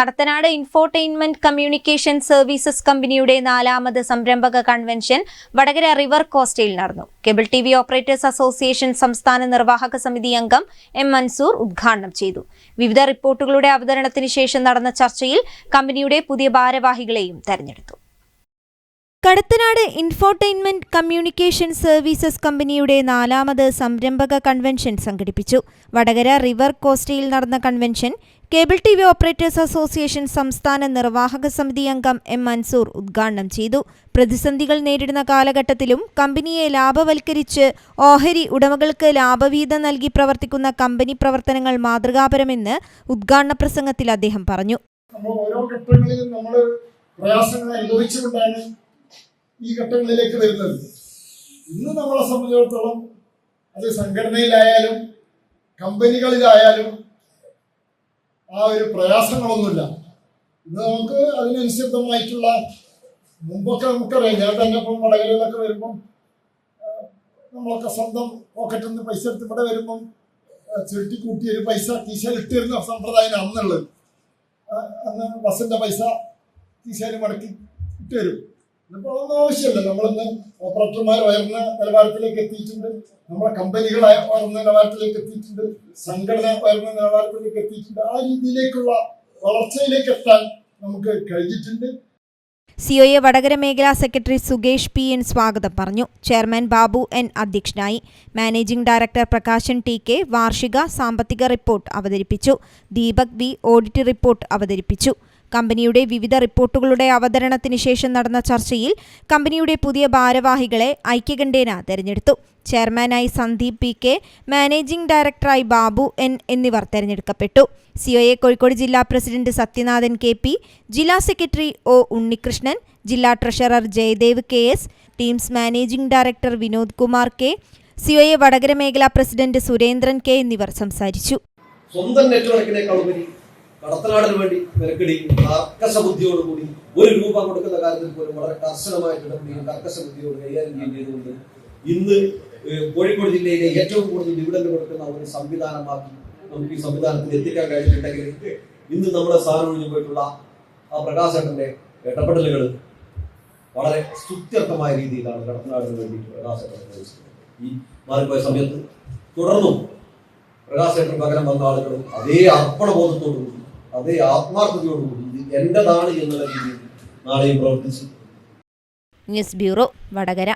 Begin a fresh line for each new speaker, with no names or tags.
Kadathanad infotainment communication services കമ്പനിയുടെ നാലാമത് സംരംഭക കൺവെൻഷൻ വടകര റിവർ കോസ്റ്റയിൽ നടന്നു. Cable T V operators association സംസ്ഥാന നിർവാഹക സമിതി അംഗം എം മൻസൂർ ഉദ്ഘാടനം ചെയ്തു. വിവിധ റിപ്പോർട്ടുകളുടെ അവതരണത്തിന് ശേഷം നടന്ന ചർച്ചയിൽ കമ്പനിയുടെ പുതിയ ഭാരവാഹികളെയും തെരഞ്ഞെടുത്തു. കടത്തനാട് ഇൻഫോർടൈൻമെന്റ് കമ്മ്യൂണിക്കേഷൻ സർവീസസ് കമ്പനിയുടെ നാലാമത് സംരംഭക കൺവെൻഷൻ സംഘടിപ്പിച്ചു. വടകര റിവർ കോസ്റ്റയിൽ നടന്ന convention cable T V operators association സംസ്ഥാന നിർവാഹക സമിതി അംഗം എം മൻസൂർ ഉദ്ഘാടനം ചെയ്തു. പ്രതിസന്ധികൾ നേരിടുന്ന കാലഘട്ടത്തിലും കമ്പനിയെ ലാഭവൽക്കരിച്ച് ഓഹരി ഉടമകൾക്ക് ലാഭവീതം നൽകി പ്രവർത്തിക്കുന്ന കമ്പനി പ്രവർത്തനങ്ങൾ മാതൃകാപരമെന്ന് ഉദ്ഘാടന പ്രസംഗത്തിൽ അദ്ദേഹം പറഞ്ഞു.
ഈ നമ്മളെ അത് സംഘടനയിലായാലും കമ്പനികളിലായാലും ആ ഒരു പ്രയാസങ്ങളൊന്നുമില്ല. ഇത് നമുക്ക് അതിനനുസൃതമായിട്ടുള്ള മുമ്പൊക്കെ നമുക്കറിയാം ഞാൻ തന്നെ ഇപ്പം വടകരയിലൊക്കെ വരുമ്പം നമ്മളൊക്കെ സ്വന്തം പോക്കറ്റിൽ നിന്ന് പൈസ എടുത്ത് ഇവിടെ വരുമ്പം ചുരുട്ടി ഒരു പൈസ കീശയിൽ ഇട്ടിരുന്ന സമ്പ്രദായം അന്നുള്ളത്. അന്ന് ബസ്സിന്റെ പൈസ കീശയിൽ മടക്കി ഇട്ടുതരും ഇന്നിപ്പോൾ ഒന്നും ആവശ്യമില്ല. നമ്മളിന്ന് ഓപ്പറേറ്റർമാർ ഉയർന്ന നിലവാരത്തിലേക്ക് എത്തിയിട്ടുണ്ട്. നമ്മുടെ കമ്പനികൾ ഉയർന്ന നിലവാരത്തിലേക്ക് എത്തിയിട്ടുണ്ട്. സംഘടന ഉയർന്ന നിലവാരത്തിലേക്ക് എത്തിയിട്ടുണ്ട്. ആ രീതിയിലേക്കുള്ള വളർച്ചയിലേക്ക് എത്താൻ നമുക്ക് കഴിഞ്ഞിട്ടുണ്ട്.
സിഒഇ വടകര മേഖലാ സെക്രട്ടറി സുഗേഷ് പി എൻ സ്വാഗതം പറഞ്ഞു. ചെയർമാൻ ബാബു എൻ അധ്യക്ഷനായി. Managing director Prakashan T K വാർഷിക സാമ്പത്തിക റിപ്പോർട്ട് അവതരിപ്പിച്ചു. ദീപക് വി ഓഡിറ്റ് റിപ്പോർട്ട് അവതരിപ്പിച്ചു. കമ്പനിയുടെ വിവിധ റിപ്പോർട്ടുകളുടെ അവതരണത്തിന് ശേഷം നടന്ന ചർച്ചയിൽ കമ്പനിയുടെ പുതിയ ഭാരവാഹികളെ ഐക്യകണ്ഠേന തെരഞ്ഞെടുത്തു. ചെയർമാനായി സന്ദീപ് പി കെ മാനേജിംഗ് ഡയറക്ടറായി ബാബു എൻ എന്നിവർ തെരഞ്ഞെടുക്കപ്പെട്ടു. സിഒഎ കോഴിക്കോട് ജില്ലാ പ്രസിഡന്റ് സത്യനാഥൻ കെ പി ജില്ലാ സെക്രട്ടറി ഒ ഉണ്ണികൃഷ്ണൻ ജില്ലാ treasurer Jayadev K S teams managing director Vinod Kumar K COA Vadakara മേഖലാ പ്രസിഡന്റ് സുരേന്ദ്രൻ കെ എന്നിവർ സംസാരിച്ചു.
സ്വന്തം നെറ്റ്വർക്കിനേക്കാൾ ഉപരി കടത്തനാടിന് വേണ്ടി മെനക്കെടുകയും കർക്കശ ബുദ്ധിയോടുകൂടി ഒരു രൂപ കൊടുക്കുന്ന കാര്യത്തിൽ പോലും വളരെ കർശനമായിട്ട് ഇടപെടുകയും കർക്കശ ബുദ്ധിയോട് കൈകാര്യം ചെയ്യുകയും ചെയ്തുകൊണ്ട് ഇന്ന് കോഴിക്കോട് ജില്ലയിലെ ഏറ്റവും കൂടുതൽ ഡിവിഡൻഡ് കൊടുക്കുന്ന ഒരു സംവിധാനമാക്കി നമുക്ക് ഈ സംവിധാനത്തിൽ എത്തിക്കാൻ കഴിഞ്ഞിട്ടുണ്ടെങ്കിൽ ഇന്ന് നമ്മുടെ സ്ഥാനം ഒഴിഞ്ഞു പോയിട്ടുള്ള ആ പ്രകാശേട്ടന്റെ ഇടപെടലുകൾ വളരെ സ്തുത്യർത്ഥമായ രീതിയിലാണ് കടത്തനാടിന് വേണ്ടി പ്രകാശേട്ടൻ ഈ മാറിപ്പോയ സമയത്ത് തുടർന്നും പ്രകാശേട്ടൻ പകരം വന്ന ആളുകളും അതേ അർപ്പണബോധത്തോടുകൂടി അതേ ആത്മാർത്ഥതയോടുകൂടി ഇത് എന്റേതാണ് എന്നുള്ള രീതിയിൽ നാളെയും പ്രവർത്തിച്ചു.
News bureau Vadakara.